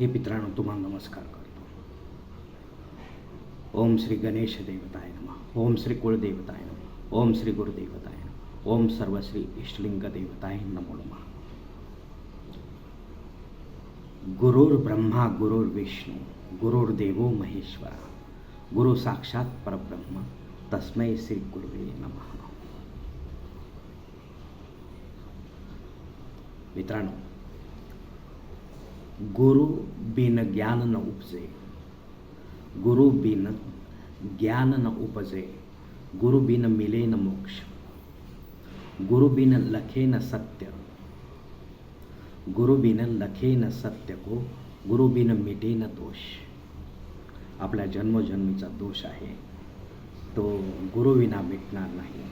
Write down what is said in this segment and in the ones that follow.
हे मित्रांनो तुम्हाला नमस्कार करतो ओम श्री गणेश देवताय नमः, ओम श्री कुळदेवताय नम, ओम श्री गुरुदेवताय नम, ओम सर्वश्री इष्टलिंग देवताय नमो नम। गुरुर ब्रह्मा, गुरुर विष्णू गुरुर्देवो महेश्वरा, गुरु साक्षात परब्रह्म, तस्मै श्री गुरुवे नमः। मित्रांनो गुरु बिन ज्ञान न उपजे। गुरु बिन ज्ञान न उपजे। गुरु बिन मिले न मोक्ष। गुरु बिन लखे न सत्य। गुरु बिन लखे न सत्य को गुरु बिन मिटे न दोष। आपल्या जन्मजन्मीचा दोष आहे। तो गुरुविना मिटणार नाही।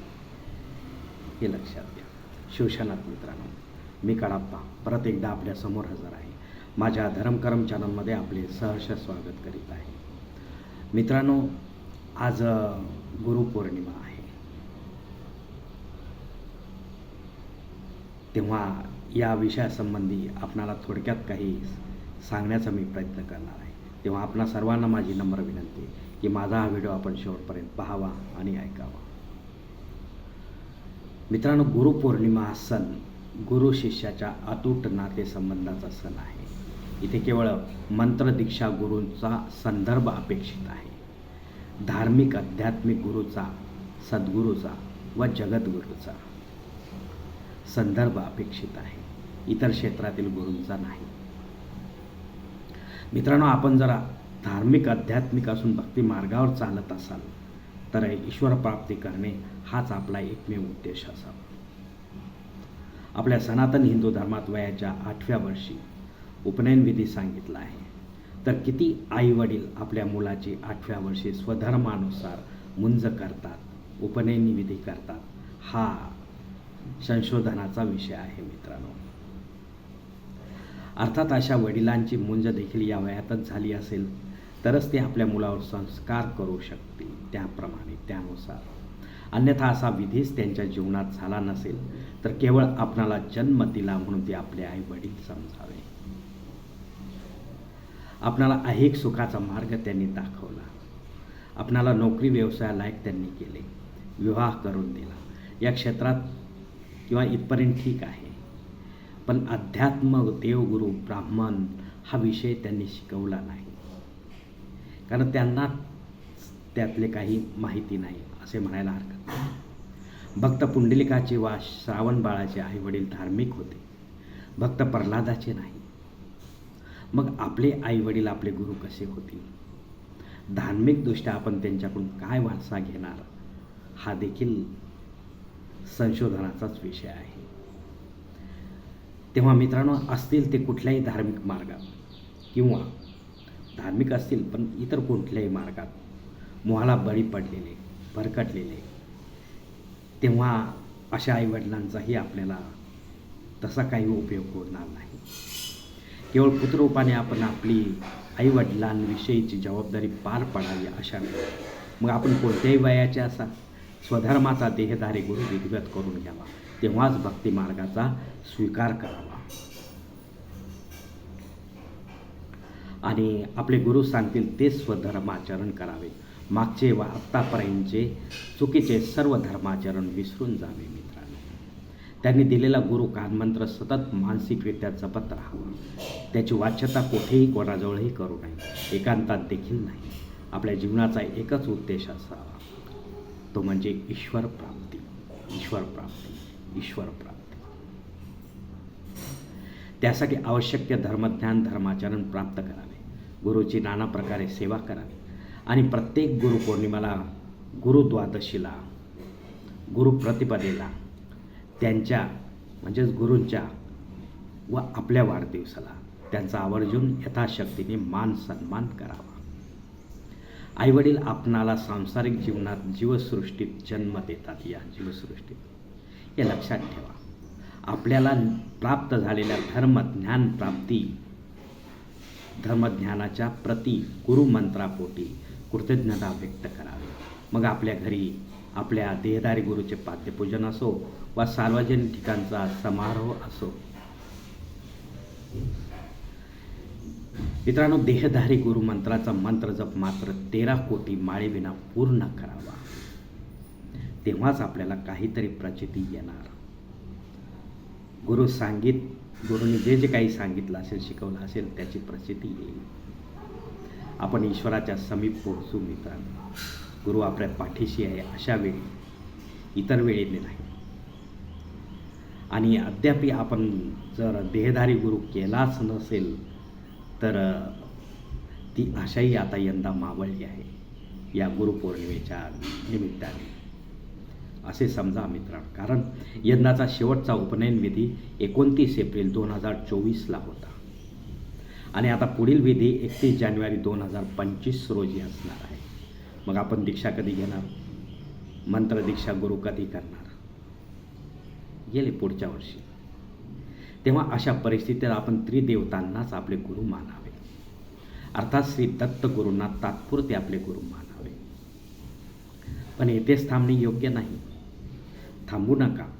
हे लक्षात घ्या। शिवशनाथ मित्रांनो मी कडाप्पा परत एकदा आपल्यासमोर हजर आहे. माझ्या धरमकरम चॅनलमध्ये आपले सहर्ष स्वागत करीत आहे. मित्रांनो आज गुरुपौर्णिमा आहे. तेव्हा या विषयासंबंधी आपणाला थोडक्यात काही सांगण्याचा मी प्रयत्न करणार आहे. तेव्हा आपणा सर्वांना माझी नम्र विनंती की माझा हा व्हिडिओ आपण शेवटपर्यंत पाहावा आणि ऐकावा. मित्रांनो गुरुपौर्णिमा हा सण गुरु शिष्याच्या अतूट नातेसंबंधाचा सण आहे. इथे केवळ मंत्रदीक्षा गुरूंचा संदर्भ अपेक्षित आहे. धार्मिक आध्यात्मिक गुरूचा सद्गुरूचा व जगद्गुरूचा संदर्भ अपेक्षित आहे. इतर क्षेत्रातील गुरूंचा नाही. मित्रांनो आपण जरा धार्मिक आध्यात्मिक असून भक्ती मार्गावर चालत असाल तर ईश्वर प्राप्ती करणे हाच आपला एकमेव उद्देश असावा. आपल्या सनातन हिंदू धर्मात वयाच्या आठव्या वर्षी उपनयन विधी सांगितला आहे. तर किती आई वडील आपल्या मुलाची आठव्या वर्षी स्वधर्मानुसार मुंज करतात उपनयनी विधी करतात हा संशोधनाचा विषय आहे मित्रांनो. अर्थात अशा वडिलांची मुंज देखील या वयातच झाली असेल तरच ते आपल्या मुलावर संस्कार करू शकतील त्याप्रमाणे त्यानुसार. अन्यथा असा विधीच त्यांच्या जीवनात झाला नसेल तर केवळ आपणाला जन्म दिला म्हणून ते आपले आई वडील समजावे. आपणाला ऐहिक सुखाचा मार्ग त्यांनी दाखवला. आपणाला नोकरी व्यवसायालायक त्यांनी केले. विवाह करून दिला. या क्षेत्रात किंवा इथपर्यंत ठीक आहे. पण अध्यात्म देवगुरू ब्राह्मण हा विषय त्यांनी शिकवला नाही. कारण त्यांना त्यातले काही माहिती नाही असे म्हणायला हरकत नाही. भक्त पुंडलिकाचे वा श्रावण बाळाचे आई वडील धार्मिक होते. भक्त प्रल्हादाचे नाही. मग आपले आईवडील आपले गुरु कसे होतील? धार्मिकदृष्ट्या आपण त्यांच्याकडून काय वारसा घेणार? हा देखील संशोधनाचाच विषय आहे. तेव्हा मित्रांनो असतील ते कुठल्याही धार्मिक मार्गात किंवा धार्मिक असतील पण इतर कुठल्याही मार्गात मोहाला बळी पडलेले भरकटलेले तेव्हा अशा आईवडिलांचाही आपल्याला तसा काही उपयोग होणार नाही. केवळ पुत्ररूपाने आपण आपली आईवडिलांविषयीची जबाबदारी पार पाडावी अशा मग आपण कोणत्याही वयाचे असा स्वधर्माचा देहधारी गुरु विधिवत करून घ्यावा. तेव्हाच भक्ती मार्गाचा स्वीकार करावा. आणि आपले गुरु सांगतील तेच स्वधर्माचरण करावे. मागचे व आत्तापर्यंतचे चुकीचे सर्व धर्माचरण विसरून जावे त्यांनी दिलेला गुरु कानमंत्र सतत मानसिकरित्या जपत राहावा. त्याची वाच्यता कुठेही कोणाजवळही करू नये. एकांतात देखील नाही. आपल्या जीवनाचा एकच उद्देश असावा. तो म्हणजे ईश्वर प्राप्ती. ईश्वर प्राप्ती. ईश्वर प्राप्ती. त्यासाठी आवश्यक धर्मज्ञान धर्माचरण प्राप्त करावे. गुरुची नाना प्रकारे सेवा करावी. आणि प्रत्येक गुरुपौर्णिमेला गुरुद्वादशीला गुरुप्रतिपदेला त्यांच्या म्हणजेच गुरूंच्या व आपल्या वाढदिवसाला त्यांचा आवर्जून यथाशक्तीने मान सन्मान करावा. आईवडील आपणाला सांसारिक जीवनात जीवसृष्टीत जन्म देतात या जीवसृष्टीत हे लक्षात ठेवा. आपल्याला प्राप्त झालेल्या धर्मज्ञान प्राप्ती धर्मज्ञानाच्या प्रति गुरुमंत्रापोटी कृतज्ञता व्यक्त करावी. मग आपल्या घरी आपल्या देहदारी गुरुचे पाद्यपूजन असो वा सार्वजनिक ठिकाणचा समारोह असो. मित्रांनो देहधारी गुरु मंत्राचा मंत्र जप मात्र तेरा कोटी माळेविना पूर्ण करावा. तेव्हाच आपल्याला काहीतरी प्रचिती येणार. गुरु सांगित गुरुनी जे जे काही सांगितलं असेल शिकवलं असेल त्याची प्रचिती येईल. आपण ईश्वराच्या समीप पोहोचू मित्रांनो. गुरु आपल्या पाठीशी आहे अशा वेळी इतर वेळेने नाही. आणि अद्याप आपण जर देहधारी गुरु केलाच नसेल तर ती आशाही आता यंदा मावळली आहे या गुरुपौर्णिमेच्या निमित्ताने. असे समजा मित्रांनो कारण यंदाचा शेवटचा उपनयन विधी एकोणतीस एप्रिल दोन हजार चोवीसला होता. आणि आता पुढील विधी एकतीस जानेवारी दोन हजार पंचवीस रोजी असणार आहे. मग आपण दीक्षा कधी घेणार? मंत्रदीक्षा गुरु कधी करणार? गेले पुढच्या वर्षी. तेव्हा अशा परिस्थितीत आपण त्रिदेवतांनाच आपले गुरु मानावे. अर्थात श्री दत्त गुरूंना तात्पुरते आपले गुरु मानावे. पण येथेच थांबणे योग्य नाही. थांबू नका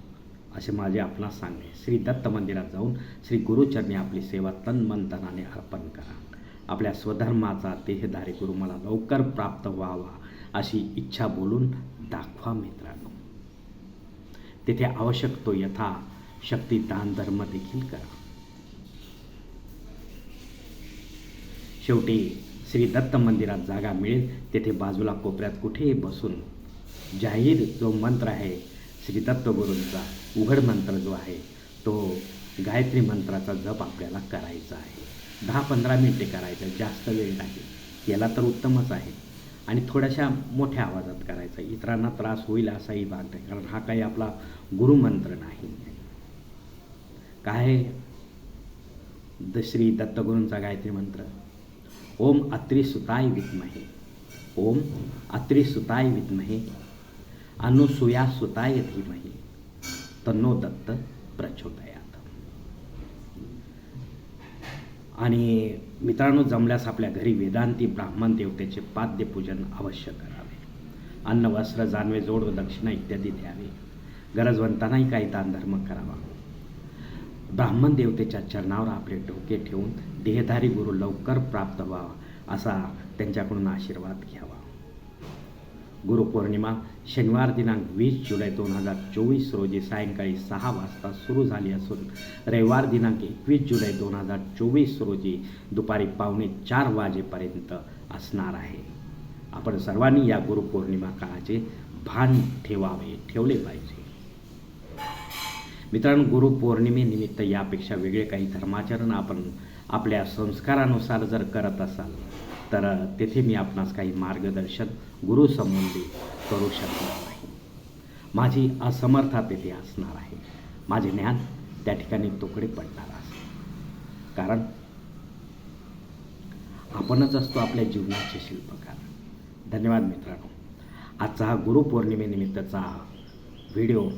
असे माझे आपणास सांगणे. श्री दत्त मंदिरात जाऊन श्री गुरुचरणी आपली सेवा तन मन तनाने अर्पण करा. आपल्या स्वधर्माचा देहधारी गुरु मला लवकर प्राप्त व्हावा अशी इच्छा बोलून दाखवा मित्रांनो. तेथे आवश्यक तो यथा शक्ती दान धर्म देखील करा. शेवटी श्री दत्त मंदिरात जागा मिळेल. तेथे बाजूला कोपऱ्यात कुठेही बसून जाहीर जो मंत्र आहे श्री दत्त गुरूंचा उघड मंत्र जो आहे तो गायत्री मंत्राचा जप आपल्याला करायचा आहे. दहा पंधरा मिनिटे करायचं जास्त वेळ नाही. केला तर उत्तमच आहे. आणि थोड्याशा मोठ्या आवाजात करायचा. इतरांना त्रास होईल असाही भाग नाही कारण हा काही आपला गुरुमंत्र नाही. काय? द श्री दत्तगुरूंचा गायत्री मंत्र. ओम अत्रिसुताय विद्महे. ओम अत्रिसुताय विद्महे. अनुसुया सुताय धीमहे. तन्नो दत्त प्रचोदया आणि मित्रांनो जमल्यास आपल्या घरी वेदांती ब्राह्मण देवतेचे पाद्यपूजन अवश्य करावे. अन्न वस्त्र जानवे जोड व दक्षिणा इत्यादी द्यावे. गरजवंतांनाही काही दानधर्म करावा. ब्राह्मण देवतेच्या चरणावर आपले डोके ठेवून देहधारी गुरु लवकर प्राप्त व्हावा असा त्यांच्याकडून आशीर्वाद घ्यावा. गुरुपौर्णिमा शनिवार दिनांक वीस जुलै दोन हजार चोवीस रोजी सायंकाळी सहा वाजता सुरू झाली असून रविवार दिनांक एकवीस जुलै दोन हजार चोवीस रोजी दुपारी पावणे चार वाजेपर्यंत असणार आहे. आपण सर्वांनी या गुरुपौर्णिमा काळाचे भान ठेवावे ठेवले पाहिजे. मित्रांनो गुरुपौर्णिमेनिमित्त यापेक्षा वेगळे काही धर्माचरण आपण आपल्या संस्कारानुसार जर करत असाल तर तेथे मी आपणास काही मार्गदर्शन गुरुसंबंधी करू शकणार नाही. माझी असमर्था तेथे असणार आहे. माझे ज्ञान त्या ठिकाणी तुकडे पडणार असेल कारण आपणच असतो आपल्या जीवनाचे शिल्पकार. धन्यवाद मित्रांनो. आजचा हा गुरुपौर्णिमेनिमित्तचा व्हिडिओ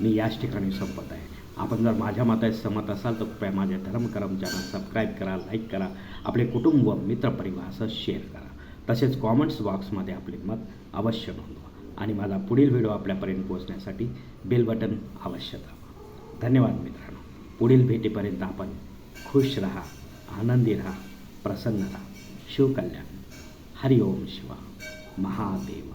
मी याच ठिकाणी संपत आहे. आपण जर माझ्या मतात सहमत असाल तर कृपया माझ्या धर्मकरम चॅनल सबस्क्राईब करा लाईक करा आपले कुटुंब मित्रपरिवारासह शेअर करा. तसेच कॉमेंट्स बॉक्समध्ये आपले मत अवश्य नोंदवा आणि माझा पुढील व्हिडिओ आपल्यापर्यंत पोहोचण्यासाठी बेल बटन अवश्य दाबा. धन्यवाद मित्रांनो. पुढील भेटीपर्यंत आपण खुश राहा आनंदी राहा प्रसन्न राहा. शिवकल्याण. हरिओम शिवा. महादेव.